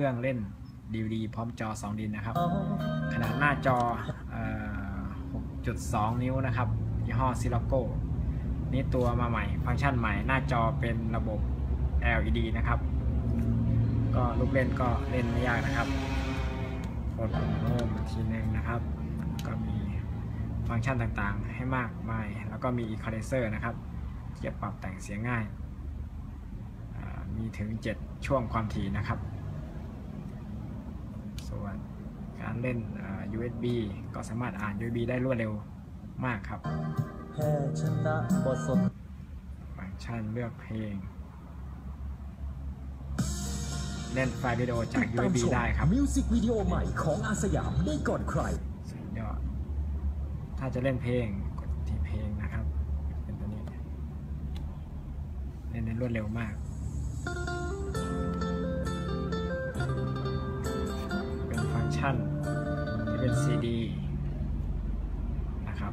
รื่องเล่น DVD พร้อมจอ 2 ดินนะครับ ขนาดหน้าจอเอ่อ6.2 นิ้วนะครับ ยี่ห้อซิลโก้นี่ตัวมาใหม่ ฟังก์ชันใหม่ หน้าจอเป็นระบบ LED นะครับ ก็ลูกเล่นก็เล่นไม่ยากนะครับกดปุ่มโฮมอีกทีหนึงนะครับ ก็มีฟังก์ชันต่างๆ ให้มากมาย แล้วก็มี Equalizer นะครับที่จะปรับแต่งเสียงง่ายอ่ามีถึง 7 ช่วงความถี่นะครับ ส่วนการเล่นอ่า USB ก็สามารถอ่าน USB ได้รวดเร็วมากครับแพ้ชนะบทสนฟังก์ชันเลือกเพลง เล่นไฟล์วิดีโอจากติดตาม USB ชมได้ครับ มิวสิกวิดีโอใหม่ของอาสยามได้ก่อนใครสุดยอดถ้าจะเล่นเพลงกดที่เพลงนะครับ เป็นตัวนี้ เล่นได้รวดเร็วมาก ชันที่เป็น CD นะครับ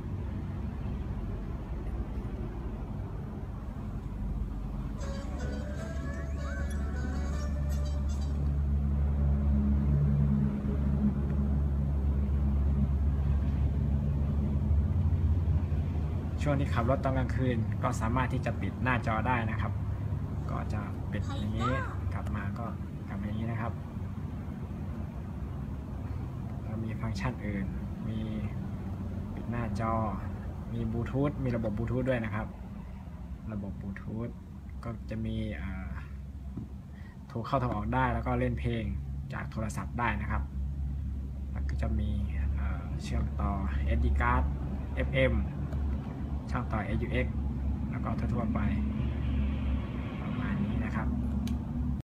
ช่วงที่ขับรถตอนกลางคืน ก็สามารถที่จะปิดหน้าจอได้นะครับ ก็จะปิดอย่างนี้กลับมาก็กลับมาอย่างนี้นะครับ แล้วมี ฟังก์ชันอื่น มีปิดหน้าจอ มีบลูทูธ มีระบบบลูทูธด้วยนะครับ ระบบบลูทูธก็จะมีโทรเข้าโทรออกได้ แล้วก็เล่นเพลงจากโทรศัพท์ได้นะครับ แล้วก็จะมีเอ่อเชื่อมต่อ SD card FM ช่องต่อ AUX แล้วก็ทั่วๆไป